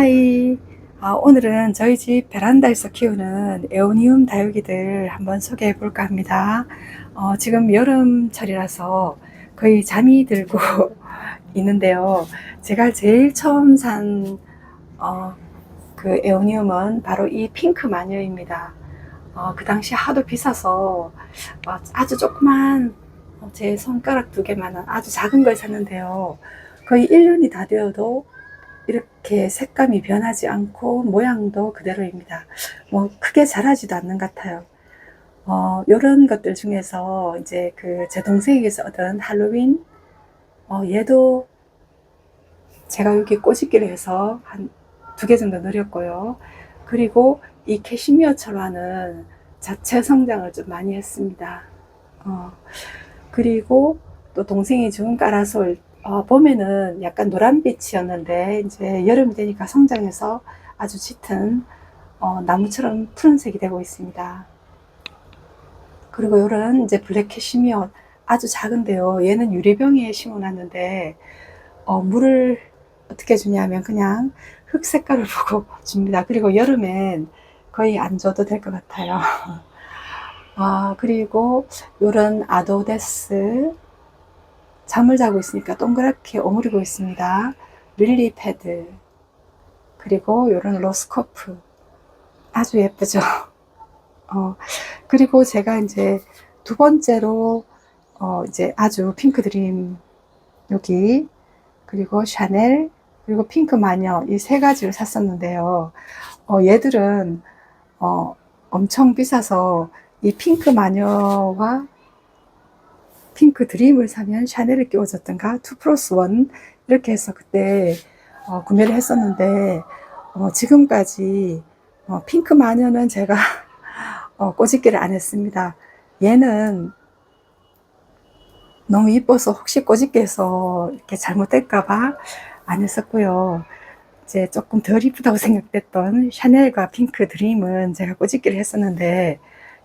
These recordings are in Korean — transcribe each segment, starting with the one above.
하이. 아, 오늘은 저희 집 베란다에서 키우는 에오니움 다육이들 한번 소개해 볼까 합니다. 어, 지금 여름철이라서 거의 잠이 들고 있는데요. 제가 제일 처음 산, 어, 그 에오니움은 바로 이 핑크 마녀입니다. 어, 그 당시 하도 비싸서 어, 아주 조그만 어, 제 손가락 두 개만한 아주 작은 걸 샀는데요. 거의 1년이 다 되어도 이렇게 색감이 변하지 않고 모양도 그대로입니다. 뭐 크게 자라지도 않는 것 같아요. 어, 요런 것들 중에서 이제 그 제 동생에게서 얻은 할로윈, 어, 얘도 제가 여기 꼬집기를 해서 한 두 개 정도 늘렸고요. 그리고 이 캐시미어 철화는 자체 성장을 좀 많이 했습니다. 어, 그리고 또 동생이 준 까라솔 어, 봄에는 약간 노란빛이었는데 이제 여름이 되니까 성장해서 아주 짙은 어, 나무처럼 푸른색이 되고 있습니다. 그리고 이런 이제 블랙 캐시미어 아주 작은데요. 얘는 유리병에 심어놨는데 어, 물을 어떻게 주냐면 그냥 흙 색깔을 보고 줍니다. 그리고 여름엔 거의 안 줘도 될 것 같아요. 아, 그리고 이런 아도데스 잠을 자고 있으니까 동그랗게 오므리고 있습니다. 릴리 패드 그리고 이런 로스코프 아주 예쁘죠. 어, 그리고 제가 이제 두 번째로 어, 이제 아주 핑크 드림 여기 그리고 샤넬 그리고 핑크 마녀 이 세 가지를 샀었는데요. 어, 얘들은 어, 엄청 비싸서 이 핑크 마녀와 핑크 드림을 사면 샤넬을 끼워줬던가 2 플러스 1 이렇게 해서 그때 어, 구매를 했었는데 어, 지금까지 어, 핑크 마녀는 제가 어, 꼬집기를 안 했습니다. 얘는 너무 이뻐서 혹시 꼬집기 해서 이렇게 잘못될까봐 안 했었고요. 이제 조금 덜 이쁘다고 생각됐던 샤넬과 핑크 드림은 제가 꼬집기를 했었는데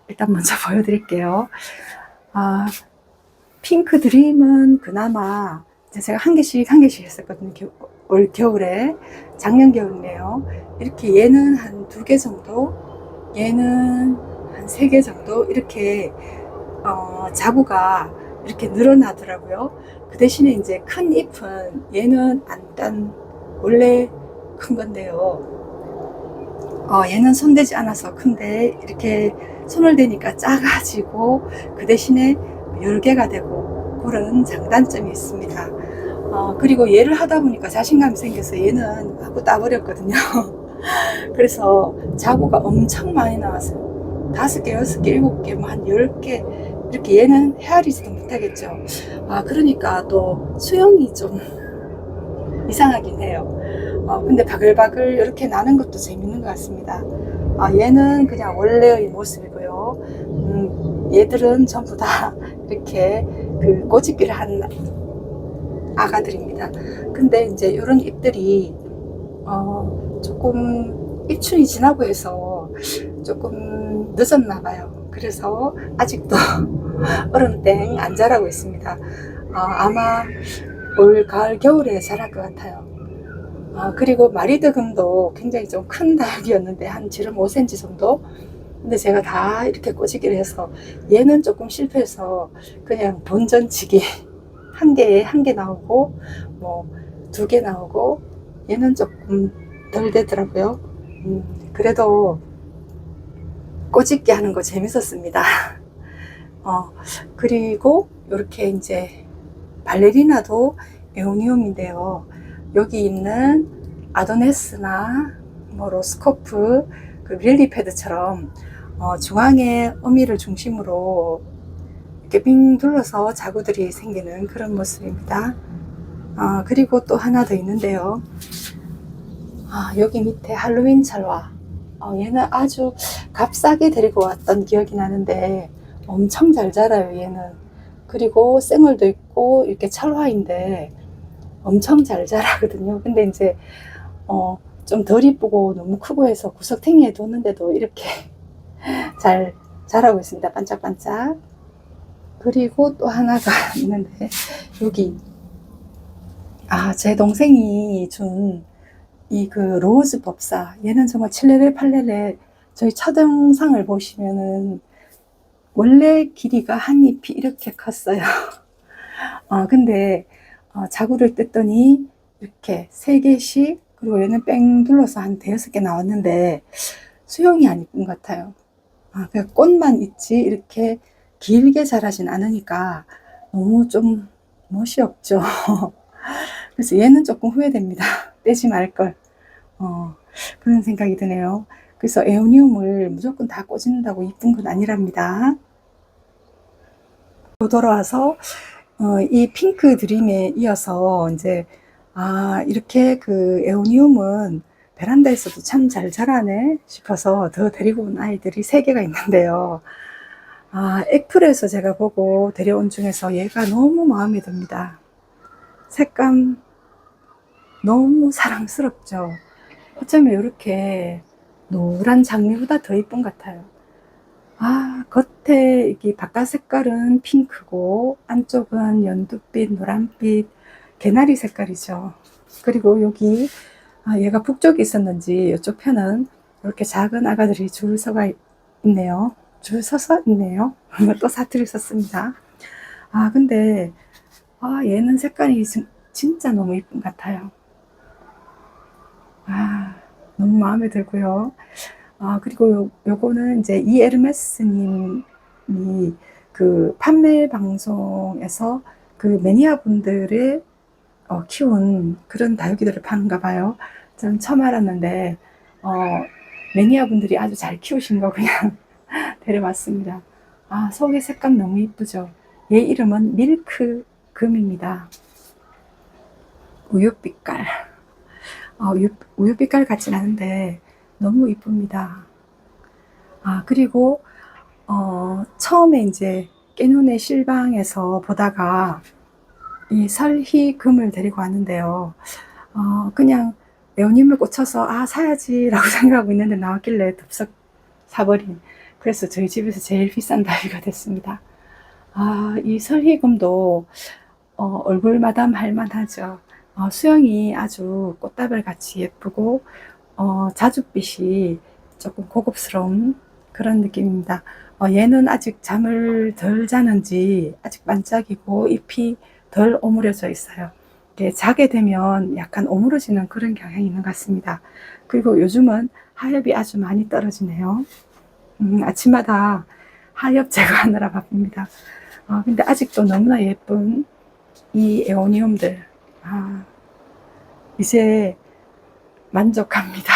일단 먼저 보여드릴게요. 아, 핑크 드림은 그나마 제가 한 개씩 한 개씩 했었거든요. 겨- 올 겨울에 작년 겨울이네요. 이렇게 얘는 한 두 개 정도, 얘는 한 세 개 정도 이렇게 어, 자구가 이렇게 늘어나더라고요. 그 대신에 이제 큰 잎은 얘는 안단 원래 큰 건데요. 어, 얘는 손대지 않아서 큰데 이렇게 손을 대니까 작아지고 그 대신에 열개가 되고 그런 장단점이 있습니다. 어, 그리고 얘를 하다 보니까 자신감이 생겨서 얘는 하고 따버렸거든요. 그래서 자구가 엄청 많이 나왔어요. 다섯 개, 여섯 개, 일곱 개, 뭐한 열 개. 이렇게 얘는 헤아리지도 못하겠죠. 아, 그러니까 또 수영이 좀 이상하긴 해요. 어, 근데 바글바글 이렇게 나는 것도 재밌는 것 같습니다. 아, 얘는 그냥 원래의 모습이고요. 음, 얘들은 전부 다 이렇게 그 꼬집기를 한 아가들입니다. 근데 이제 이런 잎들이 어, 조금 입춘이 지나고 해서 조금 늦었나 봐요. 그래서 아직도 얼음땡 안 자라고 있습니다. 어, 아마 올 가을 겨울에 자랄 것 같아요. 아, 그리고 마리드금도 굉장히 좀 큰 다육이었는데 한 지름 5cm 정도. 근데 제가 다 이렇게 꼬시기를 해서 얘는 조금 실패해서 그냥 본전치기 한 개에 한 개 나오고 뭐 두 개 나오고 얘는 조금 덜 되더라고요. 음, 그래도 꼬집기 하는 거 재밌었습니다. 어, 그리고 이렇게 이제 발레리나도 에오니움인데요. 여기 있는 아도네스나 뭐 로스코프 그 릴리 패드처럼 어, 중앙에 어미를 중심으로 이렇게 빙 둘러서 자구들이 생기는 그런 모습입니다. 어, 그리고 또 하나 더 있는데요. 아, 여기 밑에 할로윈 찰와. 어, 얘는 아주 값싸게 데리고 왔던 기억이 나는데 엄청 잘 자라요, 얘는. 그리고 쌩얼도 있고 이렇게 찰화인데 엄청 잘 자라거든요. 근데 이제 어, 좀 덜 이쁘고 너무 크고 해서 구석탱이에 뒀는데도 이렇게 잘 자라고 있습니다. 반짝반짝. 그리고 또 하나가 있는데 여기 아, 제 동생이 준 이 그 로즈 법사 얘는 정말 칠레레 팔레레 저희 첫 영상을 보시면은 원래 길이가 한 잎이 이렇게 컸어요. 어, 근데 어, 자구를 뜯더니 이렇게 세 개씩 그리고 얘는 뺑 둘러서 한 대여섯 개 나왔는데 수영이 안 이쁜 것 같아요. 아, 그 꽃만 있지 이렇게 길게 자라진 않으니까 너무 좀 멋이 없죠. 그래서 얘는 조금 후회됩니다. 떼지 말걸. 어, 그런 생각이 드네요. 그래서 에오니움을 무조건 다 꽂는다고 이쁜 건 아니랍니다. 또 돌아와서 어, 이 핑크 드림에 이어서 이제 아 이렇게 그 에오니움은 베란다에서도 참 잘 자라네 싶어서 더 데리고 온 아이들이 세 개가 있는데요. 아 애플에서 제가 보고 데려온 중에서 얘가 너무 마음에 듭니다. 색감 너무 사랑스럽죠. 어쩌면 이렇게 노란 장미보다 더 이쁜 것 같아요. 아, 겉에 이게 바깥 색깔은 핑크고 안쪽은 연두빛, 노란빛, 개나리 색깔이죠. 그리고 여기 아, 얘가 북쪽에 있었는지 이쪽 편은 이렇게 작은 아가들이 줄 서가 있네요. 줄 서서 있네요. 또 사투리 썼습니다. 아, 근데 아, 얘는 색깔이 진- 진짜 너무 이쁜 것 같아요. 아, 너무 마음에 들고요. 아, 그리고 요, 요거는 이제 이 에르메스님이 그 판매 방송에서 그 매니아 분들의 어, 키운 그런 다육이들을 파는가 봐요. 저는 처음 알았는데, 어, 매니아 분들이 아주 잘 키우신 거 그냥 데려왔습니다. 아, 속의 색감 너무 이쁘죠? 얘 이름은 밀크 금입니다. 우유빛깔. 어, 우유, 우유빛깔 같진 않은데 너무 이쁩니다. 아, 그리고, 어, 처음에 이제 깨눈의 실방에서 보다가 이 설희금을 데리고 왔는데요. 어, 그냥 애호님을 꽂혀서 아, 사야지라고 생각하고 있는데 나왔길래 덥석 사버린. 그래서 저희 집에서 제일 비싼 다리가 됐습니다. 아, 이 설희금도 어, 얼굴 마담 할 만하죠. 어, 수영이 아주 꽃다발 같이 예쁘고 어, 자줏빛이 조금 고급스러운 그런 느낌입니다. 어, 얘는 아직 잠을 덜 자는지 아직 반짝이고 잎이 덜 오므려져 있어요. 자게 되면 약간 오므러지는 그런 경향이 있는 것 같습니다. 그리고 요즘은 하엽이 아주 많이 떨어지네요. 음, 아침마다 하엽 제거하느라 바쁩니다. 어, 근데 아직도 너무나 예쁜 이 에오니움들. 아, 이제 만족합니다.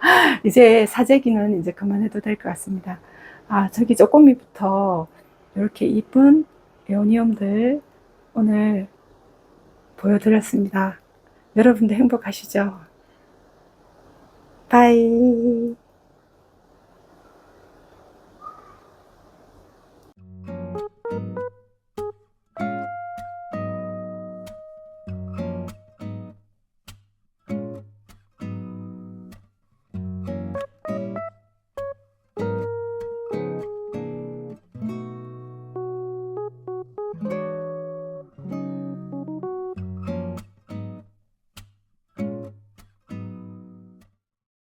이제 사재기는 이제 그만해도 될 것 같습니다. 아, 저기 쪼꼬미부터 이렇게 이쁜 에오니움들 오늘 보여드렸습니다. 여러분도 행복하시죠? 바이.